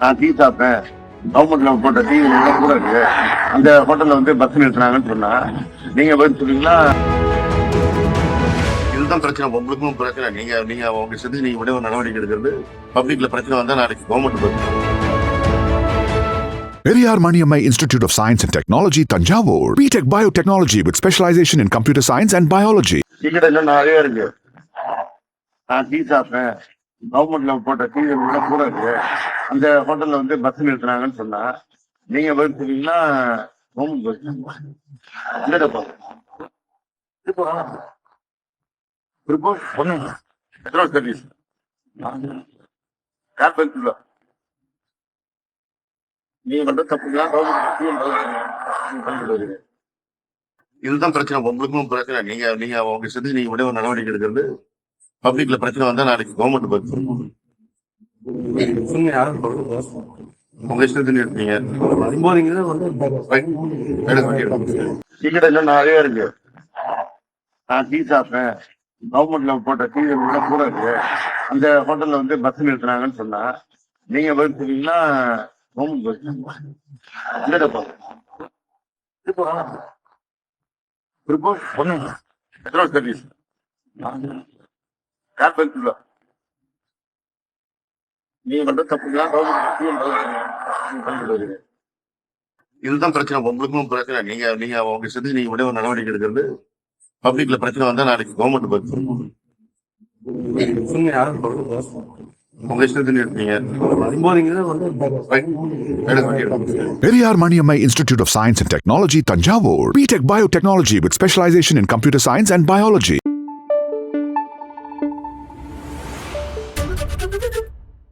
நான் டீ சாப்பிட்டேன். கவர்மெண்ட்ல போட்ட டீ கூட இருக்கு. அந்த ஹோட்டல்ல வந்து பஸ் நிறுத்தினாங்கன்னு சொன்னா நீங்க பதில் சொல்றீங்களா? இதுதான் பிரச்சனை. உங்களுக்கும் பிரச்சனை. நீங்க நீங்க உங்க செஞ்சு நீங்க விட நடவடிக்கை எடுக்கிறது. பப்ளிக்ல பிரச்சனை வந்தா நாளைக்கு கவர்மெண்ட் பதில் Periyar Maniammai Institute of Science and Technology, Tanjavur. BTech Biotechnology with specialization in computer science and biology. Ticket எல்லாம் நிறைய இருக்கு. நான் டீ சாப்பிட்டேன். கவர்மெண்ட்ல போட்ட டீ கூட இருக்கு. அந்த ஹோட்டல்ல வந்து பஸ் நிறுத்தினாங்கன்னு சொன்னா நீங்க பதில் சொல்றீங்களா கவர்மெண்ட் பதில் சர்வீஸ் யார் பதில் நீங்க பண்ற இதுதான் பிரச்சனை. உங்களுக்கும் பிரச்சனை. நீங்க நீங்க உங்க செஞ்சு நீங்க உடனே நடவடிக்கை எடுக்கிறது பப்ளிக்ல பிரச்சனை வந்தா நாளைக்கு கவர்மெண்ட் பதில் உங்க இஷ்டத்துக்கு இருக்கீங்க டிக்கெட் எல்லாம் நிறைய இருக்கு நான் டீ சாப்பிட்டேன் கவர்மெண்ட்ல போட்ட டீ எல்லாம் கூட இருக்கு அந்த ஹோட்டல்ல வந்து பஸ் நிறுத்தினாங்கன்னு சொன்னா நீங்க பதில் சொல்றீங்களா கவர்மெண்ட் பதில் இல்லடப்பா ஒண்ணு சர்வீஸ் யார் பதில் நீங்க பண்ற தப்பு இதுதான் பிரச்சனை உங்களுக்கும் பிரச்சனை நீங்க நீங்க அவங்க செஞ்சு நீங்க விட நடவடிக்கை எடுக்கிறது பப்ளிக்ல பிரச்சனை வந்தா நாளைக்கு கவர்மெண்ட் பதில் Periyar Maniammai Institute of Science and Technology, Tanjavur. BTech Biotechnology with specialization in computer science and biology.